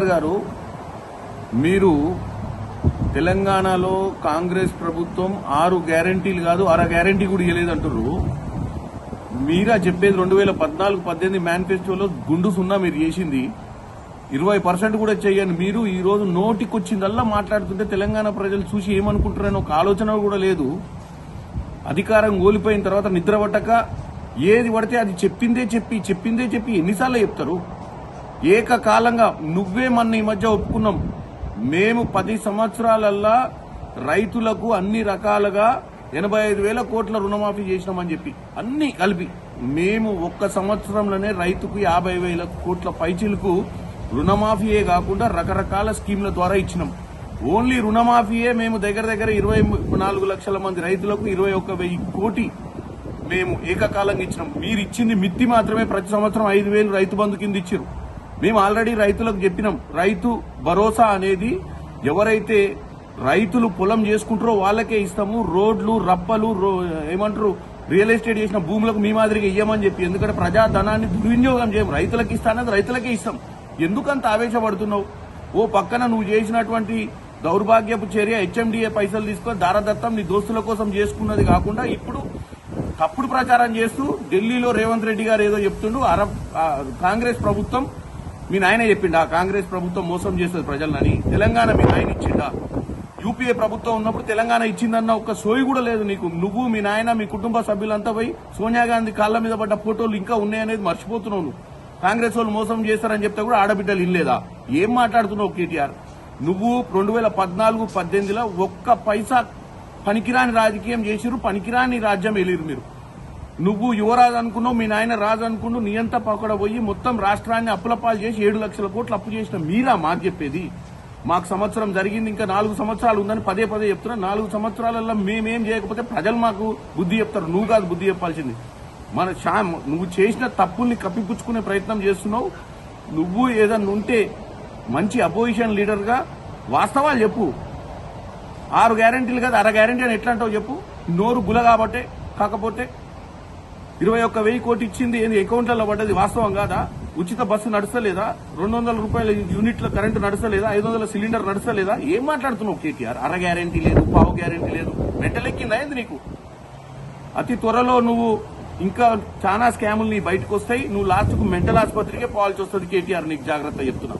కేటీఆర్ గారు మీరు తెలంగాణలో కాంగ్రెస్ ప్రభుత్వం ఆరు గ్యారంటీలు కాదు అర గ్యారంటీ కూడా ఇవ్వలేదు అంటున్నారు మీరా చెప్పేది రెండు వేల పద్నాలుగు పద్దెనిమిది మేనిఫెస్టోలో గుండు సున్నా మీరు చేసింది. ఇరవై పర్సెంట్ కూడా చేయని మీరు ఈ రోజు నోటికొచ్చిందల్లా మాట్లాడుతుంటే తెలంగాణ ప్రజలు చూసి ఏమనుకుంటారని ఒక ఆలోచన కూడా లేదు. అధికారం కోల్పోయిన తర్వాత నిద్ర పట్టక ఏది పడితే అది చెప్పిందే చెప్పి చెప్పిందే చెప్పి ఎన్నిసార్లు చెప్తారు? ఏకకాలంగా నువ్వే మన ఈ మధ్య ఒప్పుకున్నాం. మేము పది సంవత్సరాలల్లా రైతులకు అన్ని రకాలుగా ఎనభై ఐదు వేల కోట్ల రుణమాఫీ చేసినామని చెప్పి అన్ని కలిపి మేము ఒక్క సంవత్సరంలోనే రైతుకు యాభై వేల కోట్ల పైచీలకు రుణమాఫీయే కాకుండా రకరకాల స్కీమ్ల ద్వారా ఇచ్చినాం. ఓన్లీ రుణమాఫీయే మేము దగ్గర దగ్గర ఇరవై నాలుగు లక్షల మంది రైతులకు ఇరవై ఒక్క వెయ్యి కోటి మేము ఏకకాలంగా ఇచ్చినాం. మీరు ఇచ్చింది మిత్తి మాత్రమే ప్రతి సంవత్సరం ఐదు వేలు రైతు బంధు కింద ఇచ్చారు. మేము ఆల్రెడీ రైతులకు చెప్పినాం రైతు భరోసా అనేది ఎవరైతే రైతులు పొలం చేసుకుంటారో వాళ్ళకే ఇస్తాము రోడ్లు రప్పలు రో- ఏమంటారు రియల్ ఎస్టేట్ చేసిన భూములకు మీ మాదిరిగా ఇయ్యమని చెప్పి ఎందుకంటే ప్రజా ధనాన్ని దుర్వినియోగం చేయం. రైతులకు ఇస్తానది రైతులకే ఇస్తాం. ఎందుకంత ఆవేశపడుతున్నావు? ఓ పక్కన నువ్వు చేసినటువంటి దౌర్భాగ్యపు చర్య హెచ్ఎండిఏ పైసలు తీసుకొని దారదత్తం నీ దోస్తుల కోసం చేసుకున్నది కాకుండా ఇప్పుడు తప్పుడు ప్రచారం చేస్తూ ఢిల్లీలో రేవంత్ రెడ్డి గారు ఏదో చెప్తుండు అరబ్ కాంగ్రెస్ ప్రభుత్వం మీ నాయన చెప్పిండా కాంగ్రెస్ ప్రభుత్వం మోసం చేస్తుంది ప్రజలని తెలంగాణ మీ నాయన ఇచ్చిండా? యూపీఏ ప్రభుత్వం ఉన్నప్పుడు తెలంగాణ ఇచ్చిందన్న ఒక సోయి కూడా లేదు నీకు. నువ్వు మీ నాయన మీ కుటుంబ సభ్యులంతా పోయి సోనియా గాంధీ కాళ్ళ మీద పడ్డ ఫోటోలు ఇంకా ఉన్నాయనేది మర్చిపోతున్నావు నువ్వు. కాంగ్రెస్ వాళ్ళు మోసం చేస్తారని చెప్తే కూడా ఆడబిడ్డలు ఇల్లేదా ఏం మాట్లాడుతున్నావు కేటీఆర్? నువ్వు రెండు వేల పద్నాలుగు పద్దెనిమిదిలో ఒక్క పైసా పనికిరాని రాజకీయం చేసిరు పనికిరాని రాజ్యం వెళ్ళిరు మీరు. నువ్వు యువరాజు అనుకున్నావు మీ నాయన రాజు అనుకున్నావు నీ అంతా పక్కడ పోయి మొత్తం రాష్ట్రాన్ని అప్పుల పాలు చేసి ఏడు లక్షల కోట్లు అప్పు చేసిన మీరా మాకు చెప్పేది. మాకు సంవత్సరం జరిగింది ఇంకా నాలుగు సంవత్సరాలు ఉందని పదే పదే చెప్తున్నా. నాలుగు సంవత్సరాలలో మేమేం చేయకపోతే ప్రజలు మాకు బుద్ధి చెప్తారు. నువ్వు కాదు బుద్ధి చెప్పాల్సింది. మన షా నువ్వు చేసిన తప్పుల్ని కప్పిపుచ్చుకునే ప్రయత్నం చేస్తున్నావు. నువ్వు ఏదన్నా ఉంటే మంచి అపోజిషన్ లీడర్గా వాస్తవాలు చెప్పు. ఆరు గ్యారెంటీలు కదా అర గ్యారెంటీ అని ఎట్లా అంటావు చెప్పు. నోరు గుల కాబట్టే కాకపోతే ఇరవై ఒక్క వెయ్యి కోటి ఇచ్చింది ఏంది? అకౌంట్లలో పడ్డది? వాస్తవం కాదా? ఉచిత బస్సు నడుస్తలేదా? రెండు వందల రూపాయల యూనిట్ల కరెంటు నడుస్తలేదా? ఐదు వందల సిలిండర్ నడుస్తలేదా? ఏం మాట్లాడుతున్నావు కేటీఆర్? అర గ్యారెంటీ లేదు పావు గ్యారెంటీ లేదు. మెంటలెక్కిందా ఏంది నీకు? అతి త్వరలో నువ్వు ఇంకా చాలా స్కాములు నీ బయటకు వస్తాయి నువ్వు లాస్ట్కు మెంటల్ ఆసుపత్రికే పోవాల్సి వస్తుంది కేటీఆర్. నీకు జాగ్రత్త చెప్తున్నా.